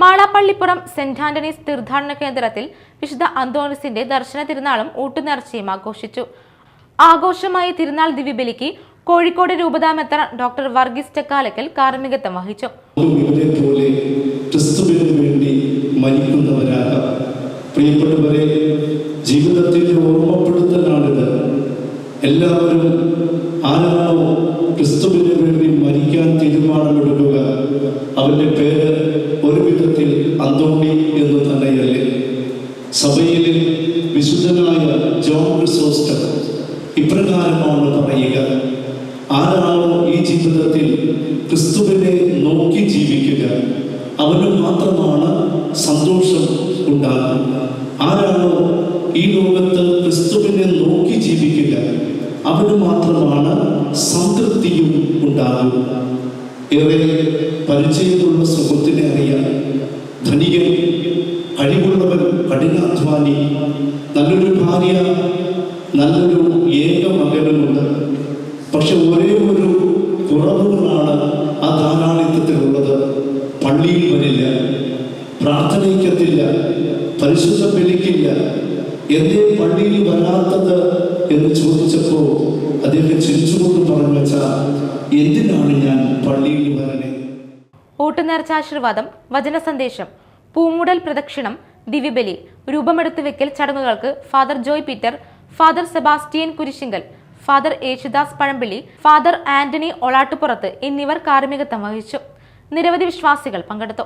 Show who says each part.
Speaker 1: മാളാപ്പള്ളിപ്പുറം saint Antony's തീർത്ഥാടന കേന്ദ്രത്തിൽ വിശുദ്ധ അന്തോണിസിന്റെ ദർശന തിരുനാളും ഊട്ടുനേർച്ചയും ആഘോഷിച്ചു. ആഘോഷമായ തിരുനാൾ ദിവ്യബലിക്ക് കോഴിക്കോട് രൂപതാമെത്ര ഡോക്ടർ വർഗീസ് ചക്കാലക്കൽ കാർമ്മികത്വം വഹിച്ചു.
Speaker 2: വേണ്ടി മരിക്കുന്നവരാകാം പ്രിയപ്പെട്ടവരെ ജീവിതത്തിന്റെ ഓർമ്മപ്പെടുത്തലാണിത്. എല്ലാവരും ആരാണോ ക്രിസ്തുവിന് വേണ്ടി അന്തോണി എന്ന് തന്നെയല്ലേ സഭയിലെ വിശുദ്ധനായ ജോൺ ക്രിസോസ്റ്റർ ഇപ്രകാരമാണ് പറയുക ആരാണോ ഈ ജീവിതത്തിൽ ക്രിസ്തുവിനെ നോക്കി ജീവിക്കുക അവന് മാത്രമാണ് സന്തോഷം ഉണ്ടാകുക ആരാണോ ഈ ലോകത്ത് ക്രിസ്തുവിനെ നോക്കി ജീവിക്കുക അവന് മാത്രമാണ് സംതൃപ്തിയും ഉണ്ടാകുക ഏറെ പരിചയമുള്ള സുഹൃത്തിനെ അറിയാം. കഠിനാധ്വാനി നല്ലൊരു ഭാര്യ നല്ലൊരു ഏക മകനുമുണ്ട്. പക്ഷെ ഒരേ ഒരു കുറവുകളാണ് ആ ധാരാളിത്തത്തിലുള്ളത്. പള്ളിയിൽ വരില്ല പ്രാർത്ഥനയ്ക്കത്തില്ല പരിശുദ്ധ ബലിക്കില്ല എന്തേ പള്ളിയിൽ വരാത്തത് എന്ന് ചോദിച്ചപ്പോൾ അദ്ദേഹം ചിരിച്ചുകൊണ്ട് പറഞ്ഞു വെച്ചാൽ എന്തിനാണ് ഞാൻ പള്ളിയിൽ വരണേ?
Speaker 1: ഊട്ടുനേർച്ചാശീർവാദം വചന സന്ദേശം പൂമുടൽ പ്രദക്ഷിണം ദിവ്യബലി രൂപമെടുത്തു വെക്കൽ ചടങ്ങുകൾക്ക് father Joy Peter father Sebastian Kurisinkal father Yesudas Pazhampally father Antony Olattupurath എന്നിവർ കാർമ്മികത്വം വഹിച്ചു. നിരവധി വിശ്വാസികൾ പങ്കെടുത്തു.